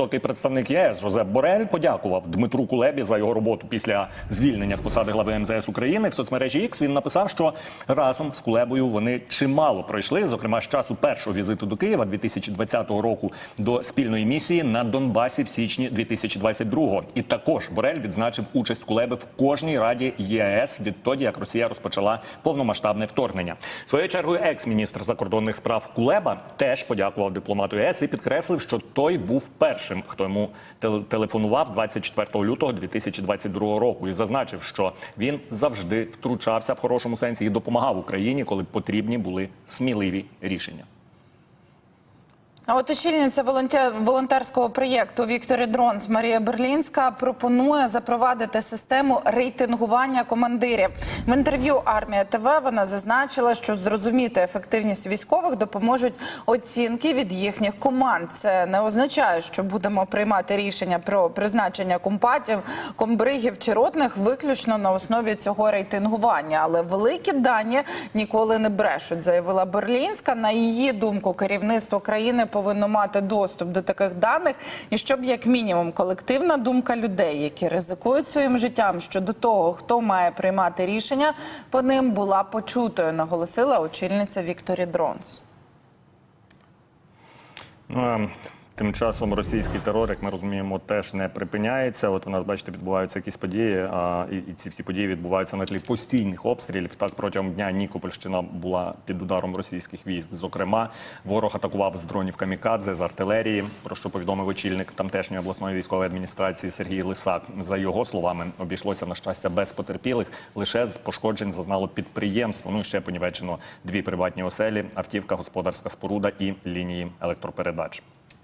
високий представник ЄС Жозеп Борель подякував Дмитру Кулебі за його роботу після звільнення з посади глави МЗС України. В соцмережі X він написав, що разом з Кулебою вони чимало пройшли, зокрема з часу першого візиту до Києва 2020 року до спільної місії на Донбасі в січні 2022-го. І також Борель відзначив участь Кулеби в кожній раді ЄС відтоді, як Росія розпочала повномасштабне вторгнення. Своєю чергою, екс-міністр закордонних справ Кулеба теж подякував дипломату ЄС і підкреслив, що той був першим, хто йому теле- телефонував 24 лютого 2022 року, і зазначив, що він завжди втручався в хорошому сенсі і допомагав Україні, коли потрібні були сміливі рішення. А от очільниця волонтерського проєкту Вікторі Дронс Марія Берлінська пропонує запровадити систему рейтингування командирів. В інтерв'ю Армія ТВ вона зазначила, що зрозуміти ефективність військових допоможуть оцінки від їхніх команд. Це не означає, що будемо приймати рішення про призначення компатів, комбригів чи ротних виключно на основі цього рейтингування. Але великі дані ніколи не брешуть, заявила Берлінська. На її думку, керівництво країни повинно мати доступ до таких даних, і щоб як мінімум колективна думка людей, які ризикують своїм життям щодо того, хто має приймати рішення, по ним була почутою, наголосила очільниця Вікторі Дронс. Ну, тим часом російський терор, як ми розуміємо, теж не припиняється. От у нас, бачите, відбуваються якісь події, а, і, і ці всі події відбуваються на тлі постійних обстрілів. Так протягом дня Нікопольщина була під ударом російських військ. Зокрема, ворог атакував з дронів камікадзе, з артилерії, про що повідомив очільник тамтешньої обласної військової адміністрації Сергій Лисак. За його словами, обійшлося на щастя без потерпілих. Лише з пошкоджень зазнало підприємство. Ну і ще понівечено дві приватні оселі, автівка, господарська споруда і лінії електропередач.